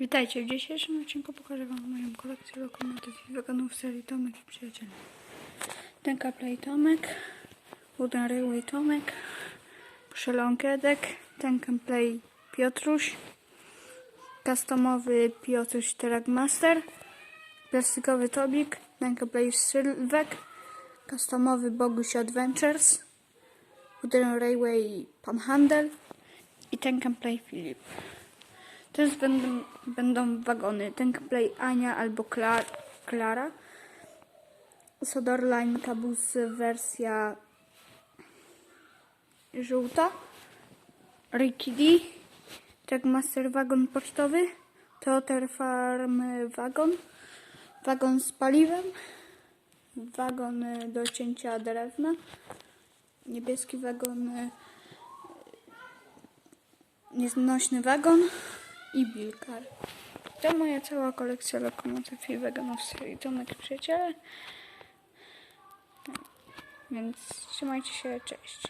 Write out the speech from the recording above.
Witajcie, w dzisiejszym odcinku pokażę Wam moją kolekcję lokomotyw i wagonów serii Tomek i Przyjaciele. Tenka Play Tomek, Wooden Railway Tomek, Szelon Kedek, Tenka Play Piotruś, customowy Piotruś Trackmaster, plastikowy Tobik, Tenka Play Sylwek, customowy Boguś Adventures, Wooden Railway Panhandle i Tenka Play Filip. Też będą, będą wagony. Play Ania albo Kla, Klara. Sodorline Cabus wersja żółta. Ricky D. Trackmaster wagon pocztowy. Toter Farm wagon. Wagon z paliwem. Wagon do cięcia drewna. Niebieski wagon. Nieznośny wagon i Bilkar. To moja cała kolekcja lokomotyw i Tomek i Przyjaciele. Więc trzymajcie się, cześć.